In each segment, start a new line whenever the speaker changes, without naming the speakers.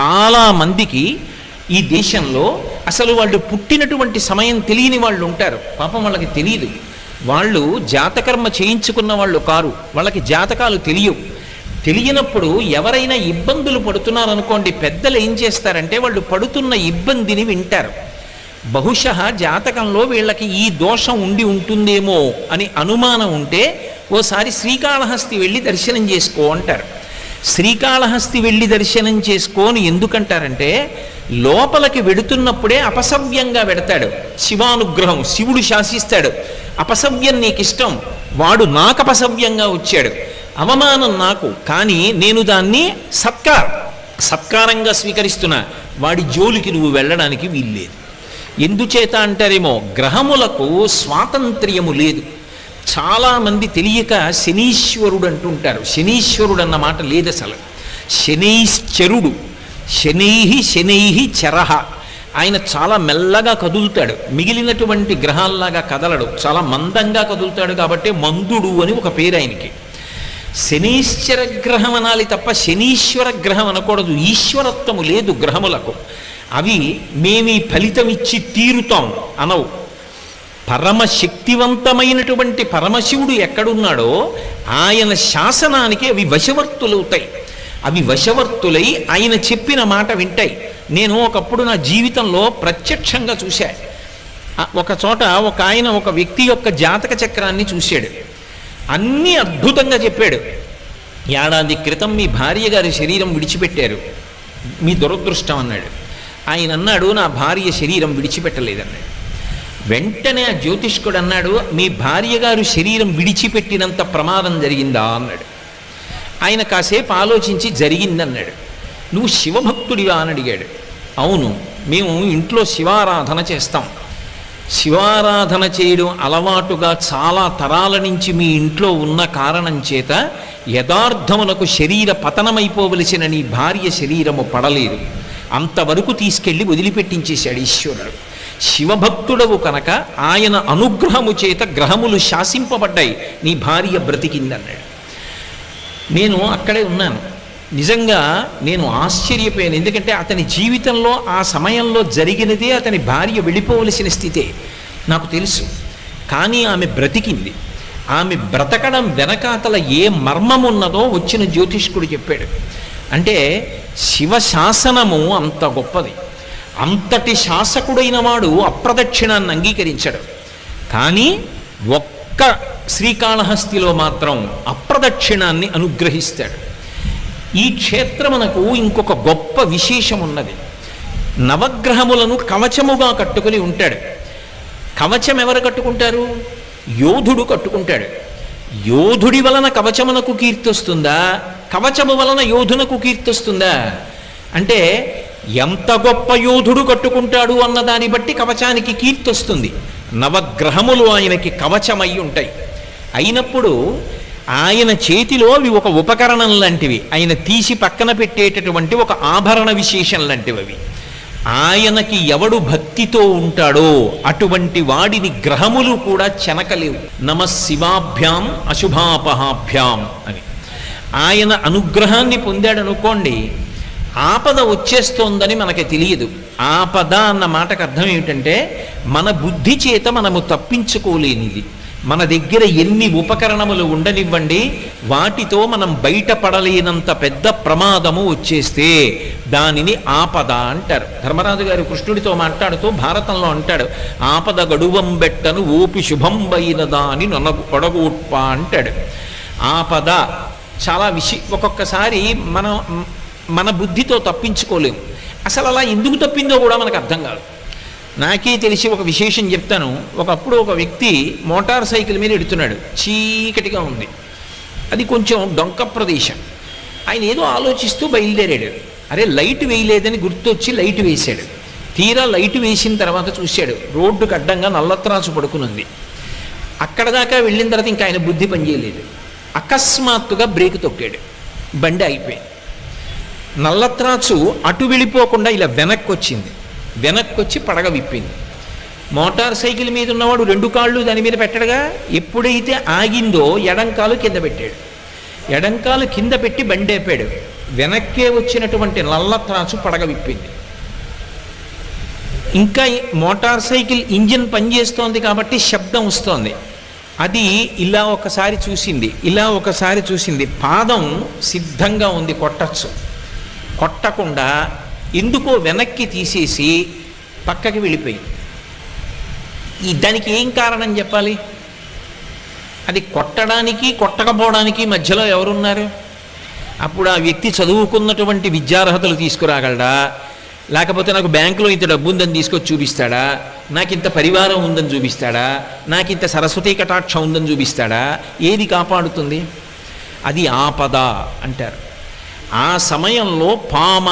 చాలామందికి ఈ దేశంలో అసలు వాళ్ళు పుట్టినటువంటి సమయం తెలియని వాళ్ళు ఉంటారు. పాపం వాళ్ళకి తెలియదు. వాళ్ళు జాతకర్మ చేయించుకున్న వాళ్ళు కారు. వాళ్ళకి జాతకాలు తెలియవు. తెలియనప్పుడు ఎవరైనా ఇబ్బందులు పడుతున్నారనుకోండి పెద్దలు ఏం చేస్తారంటే వాళ్ళు పడుతున్న ఇబ్బందిని వింటారు. బహుశ జాతకంలో వీళ్ళకి ఈ దోషం ఉండి ఉంటుందేమో అని అనుమానం ఉంటే ఓసారి శ్రీకాళహస్తి వెళ్ళి దర్శనం చేసుకో అంటారు. శ్రీకాళహస్తి వెళ్ళి దర్శనం చేసుకోని ఎందుకంటారంటే లోపలికి వెడుతున్నప్పుడే అపసవ్యంగా వెడతాడు. శివానుగ్రహం శివుడు శాసిస్తాడు. అపసవ్యం నీకు ఇష్టం వాడు నాకు అపసవ్యంగా వచ్చాడు. అవమానం నాకు కానీ నేను దాన్ని సత్కార్ సత్కారంగా స్వీకరిస్తున్నా. వాడి జోలికి నువ్వు వెళ్ళడానికి వీల్లేదు. ఎందుచేత అంటారేమో గ్రహములకు స్వాతంత్ర్యము లేదు. చాలామంది తెలియక శనీశ్వరుడు అంటుంటారు శనీశ్వరుడు అన్న మాట లేదు అసలు శనైశ్చరుడు. శనై శనై చరహ ఆయన చాలా మెల్లగా కదులుతాడు. మిగిలినటువంటి గ్రహాల్లాగా కదలడు. చాలా మందంగా కదులుతాడు కాబట్టి మందుడు అని ఒక పేరు ఆయనకి. శనీశ్వర గ్రహం అనాలి తప్ప శనీశ్వర గ్రహం అనకూడదు. ఈశ్వరత్వము లేదు గ్రహములకు. అవి మేమీ ఫలితం ఇచ్చి తీరుతాం అనవు. పరమశక్తివంతమైనటువంటి పరమశివుడు ఎక్కడున్నాడో ఆయన శాసనానికి అవి వశవర్తులవుతాయి. అవి వశవర్తులై ఆయన చెప్పిన మాట వింటాయి. నేను ఒకప్పుడు నా జీవితంలో ప్రత్యక్షంగా చూశా. ఒక చోట ఒక ఆయన ఒక వ్యక్తి యొక్క జాతక చక్రాన్ని చూశాడు. అన్నీ అద్భుతంగా చెప్పాడు. ఏడాది క్రితం మీ భార్య గారి శరీరం విడిచిపెట్టారు. మీ దురదృష్టం అన్నాడు. ఆయన అన్నాడు నా భార్య శరీరం విడిచిపెట్టలేదన్నాడు. వెంటనే ఆ జ్యోతిష్కుడు అన్నాడు మీ భార్య గారు శరీరం విడిచిపెట్టినంత ప్రమాదం జరిగిందా? అన్నాడు. ఆయన కాసేపు ఆలోచించి జరిగిందన్నాడు. నువ్వు శివభక్తుడివా? అని అడిగాడు. అవును మేము ఇంట్లో శివారాధన చేస్తాం. శివారాధన చేయడం అలవాటుగా చాలా తరాల నుంచి మీ ఇంట్లో ఉన్న కారణం చేత యథార్థమునకు శరీర పతనమైపోవలసిన నీ భార్య శరీరము పడలేదు. అంతవరకు తీసుకెళ్ళి వదిలిపెట్టించేశాడు ఈశ్వరుడు. శివభక్తుడవు కనుక ఆయన అనుగ్రహము చేత గ్రహములు శాసింపబడ్డాయి. నీ భార్య బ్రతికిందన్నాడు. నేను అక్కడే ఉన్నాను. నిజంగా నేను ఆశ్చర్యపోయాను. ఎందుకంటే అతని జీవితంలో ఆ సమయంలో జరిగినదే అతని భార్య వెళ్ళిపోవలసిన స్థితే. నాకు తెలుసు. కానీ ఆమె బ్రతికింది. ఆమె బ్రతకడం వెనకాతల ఏ మర్మం ఉన్నదో వచ్చిన జ్యోతిష్కుడు చెప్పాడు. అంటే శివ శాసనము అంత గొప్పది. అంతటి శాసకుడైన వాడు అప్రదక్షిణాన్ని అంగీకరించడు. కానీ ఒక్క శ్రీకాళహస్తిలో మాత్రం అప్రదక్షిణాన్ని అనుగ్రహిస్తాడు. ఈ క్షేత్రమునకు ఇంకొక గొప్ప విశేషం ఉన్నది నవగ్రహములను కవచముగా కట్టుకుని ఉంటాడు. కవచం ఎవరు కట్టుకుంటారు? యోధుడు కట్టుకుంటాడు. యోధుడి వలన కవచమునకు కీర్తి వస్తుందా? కవచము వలన యోధునకు కీర్తి వస్తుందా? అంటే ఎంత గొప్ప యోధుడు కట్టుకుంటాడు అన్న దాన్ని బట్టి కవచానికి కీర్తి వస్తుంది. నవగ్రహములు ఆయనకి కవచమై ఉంటాయి. అయినప్పుడు ఆయన చేతిలో అవి ఒక ఉపకరణం లాంటివి ఆయన తీసి పక్కన పెట్టేటటువంటి ఒక ఆభరణ విశేషం లాంటివి అవి. ఆయనకి ఎవడు భక్తితో ఉంటాడో అటువంటి వాడిని గ్రహములు కూడా చెనకలేవు. నమ శివాభ్యాం అశుభాపహాభ్యాం అని. ఆయన అనుగ్రహాన్ని పొందాడనుకోండి ఆపద వచ్చేస్తోందని మనకి తెలియదు. ఆపద అన్న మాటకు అర్థం ఏమిటంటే మన బుద్ధి చేత మనము తప్పించుకోలేనిది. మన దగ్గర ఎన్ని ఉపకరణములు ఉండనివ్వండి వాటితో మనం బయటపడలేనంత పెద్ద ప్రమాదము వచ్చేస్తే దానిని ఆపద అంటారు. ధర్మరాజు గారు కృష్ణుడితో మాట్లాడుతూ భారతంలో అంటాడు ఆపద గడువంబెట్టను ఓపి శుభంబైన దాని నొనగు పొడగూట్ప అంటాడు. ఆపద చాలా విషి ఒక్కొక్కసారి మనం మన బుద్ధితో తప్పించుకోలేము. అసలు అలా ఎందుకు తప్పిందో కూడా మనకు అర్థం కాదు. నాకే తెలిసి ఒక విశేషం చెప్తాను. ఒకప్పుడు ఒక వ్యక్తి మోటార్ సైకిల్ మీద ఎడుతున్నాడు. చీకటిగా ఉంది. అది కొంచెం డొంక ప్రదేశం. ఆయన ఏదో ఆలోచిస్తూ బయలుదేరాడు. అరే లైట్ వేయలేదని గుర్తొచ్చి లైట్ వేశాడు. తీరా లైట్ వేసిన తర్వాత చూశాడు. రోడ్డుకు అడ్డంగా నల్లత్రాసు పడుకుని ఉంది అక్కడ దాకా వెళ్ళిన తర్వాత ఇంకా ఆయన బుద్ధి పనిచేయలేదు. అకస్మాత్తుగా బ్రేక్ తొక్కాడు. బండి అయిపోయింది నల్లత్రాచు అటు వెళ్ళిపోకుండా ఇలా వెనక్కి వచ్చింది వెనక్కి వచ్చి పడగ విప్పింది. మోటార్ సైకిల్ మీద ఉన్నవాడు రెండు కాళ్ళు దాని మీద పెట్టడగా ఎప్పుడైతే ఆగిందో ఎడంకాలు కింద పెట్టాడు. ఎడంకాలు కింద పెట్టి బండేపాడు వెనక్కే వచ్చినటువంటి నల్లత్రాచు పడగ విప్పింది. ఇంకా మోటార్ సైకిల్ ఇంజిన్ పనిచేస్తోంది కాబట్టి శబ్దం వస్తోంది. అది ఇలా ఒకసారి చూసింది ఇలా ఒకసారి చూసింది. పాదం సిద్ధంగా ఉంది కొట్టచ్చు. కొట్టకుండా ఎందుకో వెనక్కి తీసేసి పక్కకి వెళ్ళిపోయింది ఈ దానికి ఏం కారణం చెప్పాలి? అది కొట్టడానికి కొట్టకపోవడానికి మధ్యలో ఎవరున్నారు? అప్పుడు ఆ వ్యక్తి చదువుకున్నటువంటి విద్యార్హతలు తీసుకురాగలడా? లేకపోతే నాకు బ్యాంకులో ఇంత డబ్బు ఉందని తీసుకొచ్చి చూపిస్తాడా? నాకు ఇంత పరివారం ఉందని చూపిస్తాడా? నాకు ఇంత సరస్వతీ కటాక్షం ఉందని చూపిస్తాడా? ఏది కాపాడుతుంది? అది ఆపద అంటారు. ఆ సమయంలో పామ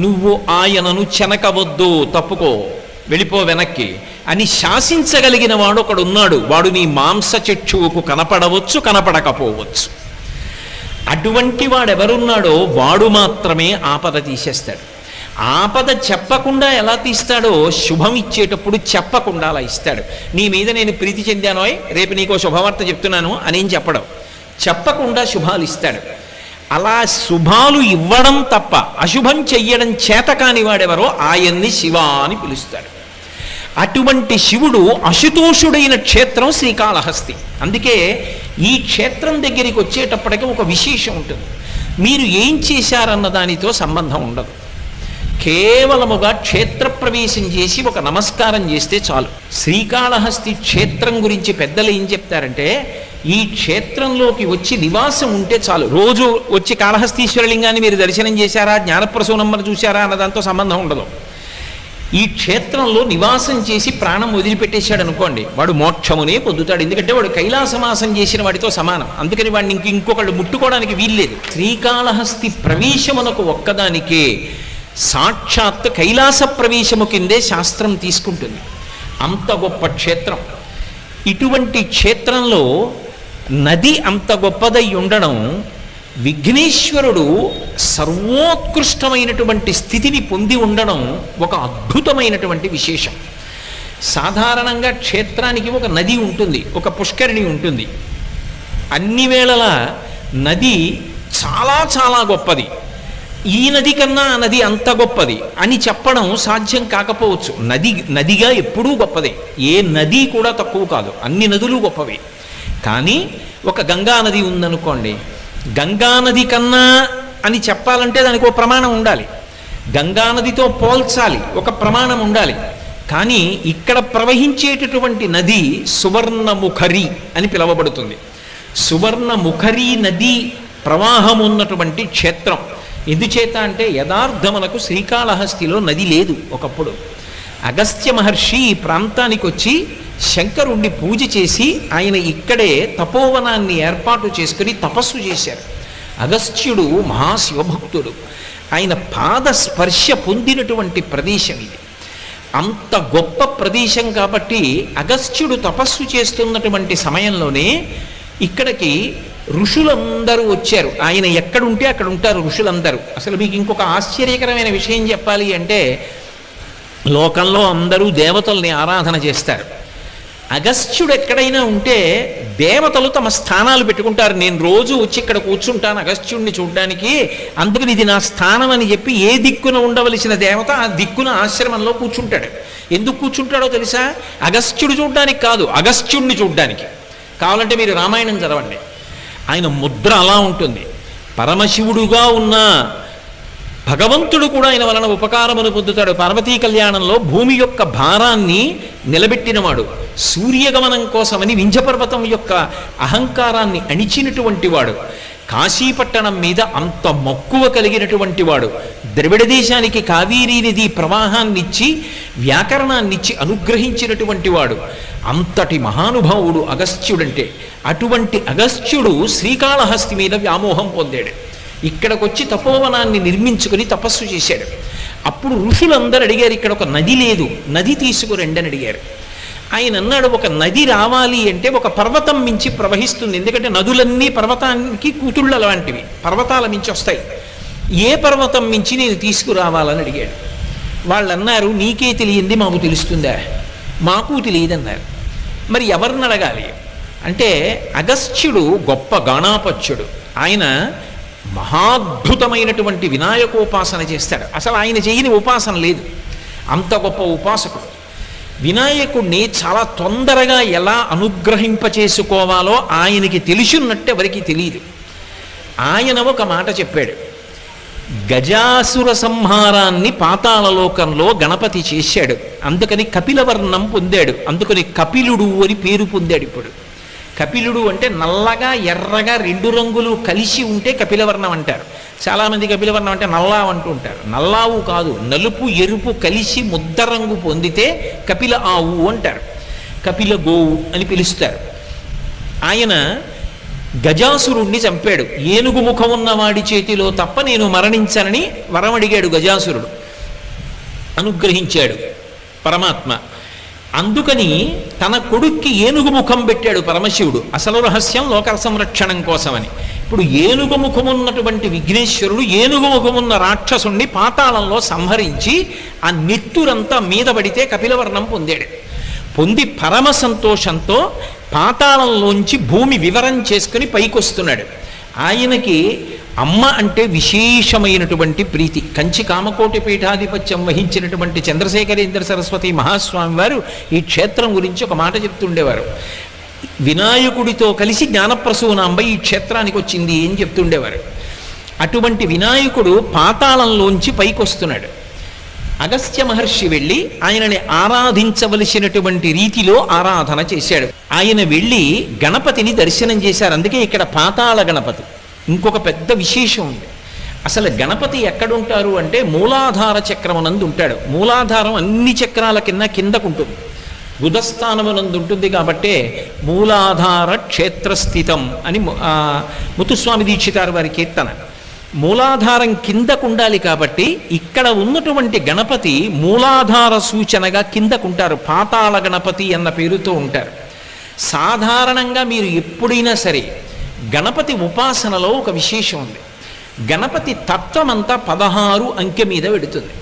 నువ్వు ఆయనను చెనకవద్దు తప్పుకో వెళ్ళిపో వెనక్కి అని శాసించగలిగిన వాడు ఒకడు ఉన్నాడు వాడు నీ మాంస చక్షువుకు కనపడవచ్చు కనపడకపోవచ్చు. అటువంటి వాడెవరున్నాడో వాడు మాత్రమే ఆపద తీసేస్తాడు. ఆపద చెప్పకుండా ఎలా తీస్తాడో శుభం ఇచ్చేటప్పుడు చెప్పకుండా అలా ఇస్తాడు. నీ మీద నేను ప్రీతి చెందానోయ్ రేపు నీకో శుభవార్త చెప్తున్నాను అనేం చెప్పడం. చెప్పకుండా శుభాలు ఇస్తాడు. అలా శుభాలు ఇవ్వడం తప్ప అశుభం చెయ్యడం చేత కాని వాడెవరో ఆయన్ని శివ అని పిలుస్తాడు. అటువంటి శివుడు అశుతోషుడైన క్షేత్రం శ్రీకాళహస్తి. అందుకే ఈ క్షేత్రం దగ్గరికి వచ్చేటప్పటికి ఒక విశేషం ఉంటుంది. మీరు ఏం చేశారన్న దానితో సంబంధం ఉండదు. కేవలముగా క్షేత్ర ప్రవేశం చేసి ఒక నమస్కారం చేస్తే చాలు. శ్రీకాళహస్తి క్షేత్రం గురించి పెద్దలు ఏం చెప్తారంటే ఈ క్షేత్రంలోకి వచ్చి నివాసం ఉంటే చాలు. రోజు వచ్చి కాళహస్తీశ్వరలింగాన్ని మీరు దర్శనం చేశారా జ్ఞానప్రసూనమ్మను చూశారా అన్న దాంతో సంబంధం ఉండదు. ఈ క్షేత్రంలో నివాసం చేసి ప్రాణం వదిలిపెట్టేశాడు అనుకోండి వాడు మోక్షమునే పొందుతాడు. ఎందుకంటే వాడు కైలాసమాసం చేసిన వాడితో సమానం. అందుకని వాడిని ఇంక ఇంకొకళ్ళు ముట్టుకోవడానికి వీల్లేదు. శ్రీకాళహస్తి ప్రవేశమునకు ఒక్కదానికే సాక్షాత్ కైలాస ప్రవేశము కిందే శాస్త్రం తీసుకుంటుంది. అంత గొప్ప క్షేత్రం. ఇటువంటి క్షేత్రంలో నది అంత గొప్పదై ఉండడం విఘ్నేశ్వరుడు సర్వోత్కృష్టమైనటువంటి స్థితిని పొంది ఉండడం ఒక అద్భుతమైనటువంటి విశేషం. సాధారణంగా క్షేత్రానికి ఒక నది ఉంటుంది ఒక పుష్కరిణి ఉంటుంది. అన్ని వేళలా నది చాలా చాలా గొప్పది. ఈ నది కన్నా ఆ నది అంత గొప్పది అని చెప్పడం సాధ్యం కాకపోవచ్చు. నది నదిగా ఎప్పుడూ గొప్పదే. ఏ నది కూడా తక్కువ కాదు. అన్ని నదులు గొప్పవే. కానీ ఒక గంగా నది ఉందనుకోండి గంగా నది కన్నా అని చెప్పాలంటే దానికి ఒక ప్రమాణం ఉండాలి. గంగా నదితో పోల్చాలి ఒక ప్రమాణం ఉండాలి. కానీ ఇక్కడ ప్రవహించేటటువంటి నది సువర్ణముఖరి అని పిలువబడుతుంది. సువర్ణముఖరి నది ప్రవాహం ఉన్నటువంటి క్షేత్రం. ఎందుచేత అంటే యథార్థమునకు శ్రీకాళహస్తిలో నది లేదు ఒకప్పుడు. అగస్త్య మహర్షి ఈ ప్రాంతానికి వచ్చి శంకరుణ్ణి పూజ చేసి ఆయన ఇక్కడే తపోవనాన్ని ఏర్పాటు చేసుకుని తపస్సు చేశారు. అగస్త్యుడు మహాశివభక్తుడు. ఆయన పాద స్పర్శ పొందినటువంటి ప్రదేశం ఇది. అంత గొప్ప ప్రదేశం కాబట్టి అగస్త్యుడు తపస్సు చేస్తున్నటువంటి సమయంలోనే ఇక్కడికి ఋషులందరూ వచ్చారు. ఆయన ఎక్కడుంటే అక్కడ ఉంటారు ఋషులందరూ. అసలు మీకు ఇంకొక ఆశ్చర్యకరమైన విషయం చెప్పాలి అంటే లోకంలో అందరూ దేవతల్ని ఆరాధన చేస్తారు. అగస్త్యుడు ఎక్కడైనా ఉంటే దేవతలు తమ స్థానాలు పెట్టుకుంటారు. నేను రోజు వచ్చి ఇక్కడ కూర్చుంటాను అగస్త్యుడిని చూడడానికి. అందుకని ఇది నా స్థానం అని చెప్పి ఏ దిక్కున ఉండవలసిన దేవత ఆ దిక్కున ఆశ్రమంలో కూర్చుంటాడు. ఎందుకు కూర్చుంటాడో తెలుసా? అగస్త్యుడు చూడడానికి కాదు అగస్త్యుడిని చూడడానికి. కావాలంటే మీరు రామాయణం చదవండి. ఆయన ముద్ర అలా ఉంటుంది. పరమశివుడుగా ఉన్న భగవంతుడు కూడా ఆయన వలన ఉపకారమును పొందుతాడు. పార్వతీ కళ్యాణంలో భూమి యొక్క భారాన్ని నిలబెట్టినవాడు సూర్యగమనం కోసమని వింజపర్వతం యొక్క అహంకారాన్ని అణిచినటువంటి వాడు కాశీపట్టణం మీద అంత మక్కువ కలిగినటువంటి వాడు ద్రవిడ దేశానికి కావేరీ నది ప్రవాహాన్నిచ్చి వ్యాకరణాన్నిచ్చి అనుగ్రహించినటువంటి వాడు అంతటి మహానుభావుడు అగస్త్యుడంటే అటువంటి అగస్త్యుడు శ్రీకాళహస్తి మీద వ్యామోహం పొందాడు. ఇక్కడికొచ్చి తపోవనాన్ని నిర్మించుకుని తపస్సు చేశాడు. అప్పుడు ఋషులందరూ అడిగారు ఇక్కడ ఒక నది లేదు నది తీసుకురండి అని అడిగారు. ఆయన అన్నాడు ఒక నది రావాలి అంటే ఒక పర్వతం మించి ప్రవహిస్తుంది ఎందుకంటే నదులన్నీ పర్వతానికి కూతుళ్ళ లాంటివి పర్వతాల మించి వస్తాయి. ఏ పర్వతం మించి నేను తీసుకురావాలని అడిగాడు. వాళ్ళు అన్నారు నీకే తెలియంది మాకు తెలుస్తుందా? మాకు తెలియదన్నారు. మరి ఎవరిని అడగాలి? అంటే అగస్త్యుడు గొప్ప గాణాపత్యుడు. ఆయన మహాద్భుతమైనటువంటి వినాయకోపాసన చేస్తాడు. అసలు ఆయన చేయని ఉపాసన లేదు. అంత గొప్ప ఉపాసకుడు. వినాయకుడిని చాలా తొందరగా ఎలా అనుగ్రహింపచేసుకోవాలో ఆయనకి తెలిసినట్టు ఎవరికి తెలియదు. ఆయన ఒక మాట చెప్పాడు. గజాసుర సంహారాన్ని పాతాళలోకంలో గణపతి చేశాడు. అందుకని కపిలవర్ణం పొందాడు. అందుకని కపిలుడు అని పేరు పొందాడు ఇప్పుడు. కపిలుడు అంటే నల్లగా ఎర్రగా రెండు రంగులు కలిసి ఉంటే కపిలవర్ణం అంటారు. చాలామంది కపిలవర్ణం అంటే నల్లా అంటూ ఉంటారు. నల్లావు కాదు నలుపు ఎరుపు కలిసి ముద్ద రంగు పొందితే కపిల ఆవు అంటారు. కపిల గోవు అని పిలుస్తారు. ఆయన గజాసురుణ్ణి చంపాడు. ఏనుగు ముఖం ఉన్న వాడి చేతిలో తప్ప నేను మరణించనని వరం అడిగాడు గజాసురుడు. అనుగ్రహించాడు పరమాత్మ. అందుకని తన కొడుక్కి ఏనుగు ముఖం పెట్టాడు పరమశివుడు. అసలు రహస్యం లోక సంరక్షణం కోసమని. ఇప్పుడు ఏనుగు ముఖమున్నటువంటి విఘ్నేశ్వరుడు ఏనుగు ముఖమున్న రాక్షసుణ్ణి పాతాళంలో సంహరించి ఆ నిత్తురంతా మీద పడితే కపిలవర్ణం పొందాడు. పొంది పరమ సంతోషంతో పాతాళంలోంచి భూమి వివరం చేసుకుని పైకొస్తున్నాడు. ఆయనకి అమ్మ అంటే విశేషమైనటువంటి ప్రీతి. కంచి కామకోటి పీఠాధిపత్యం వహించినటువంటి చంద్రశేఖరేంద్ర సరస్వతి మహాస్వామి వారు ఈ క్షేత్రం గురించి ఒక మాట చెప్తుండేవారు. వినాయకుడితో కలిసి జ్ఞానప్రసూనాంబ ఈ క్షేత్రానికి వచ్చింది అని చెప్తుండేవారు. అటువంటి వినాయకుడు పాతాళంలోంచి పైకొస్తున్నాడు. అగస్త్య మహర్షి వెళ్ళి ఆయనని ఆరాధించవలసినటువంటి రీతిలో ఆరాధన చేశాడు. ఆయన వెళ్ళి గణపతిని దర్శనం చేశారు. అందుకే ఇక్కడ పాతాళ గణపతి. ఇంకొక పెద్ద విశేషం ఉంది. అసలు గణపతి ఎక్కడుంటారు అంటే మూలాధార చక్రమునందు ఉంటాడు. మూలాధారం అన్ని చక్రాల కింద కిందకుంటుంది. బుధస్థానమునందు ఉంటుంది కాబట్టే మూలాధార క్షేత్రస్థితం అని ముతుస్వామి ముత్తుస్వామి దీక్షితారు వారి కీర్తన. మూలాధారం కిందకు ఉండాలి కాబట్టి ఇక్కడ ఉన్నటువంటి గణపతి మూలాధార సూచనగా కిందకుంటారు. పాతాళ గణపతి అన్న పేరుతో ఉంటారు. సాధారణంగా మీరు ఎప్పుడైనా సరే గణపతి ఉపాసనలో ఒక విశేషం ఉంది. గణపతి తత్వమంతా పదహారు అంకె మీద పెడుతుంది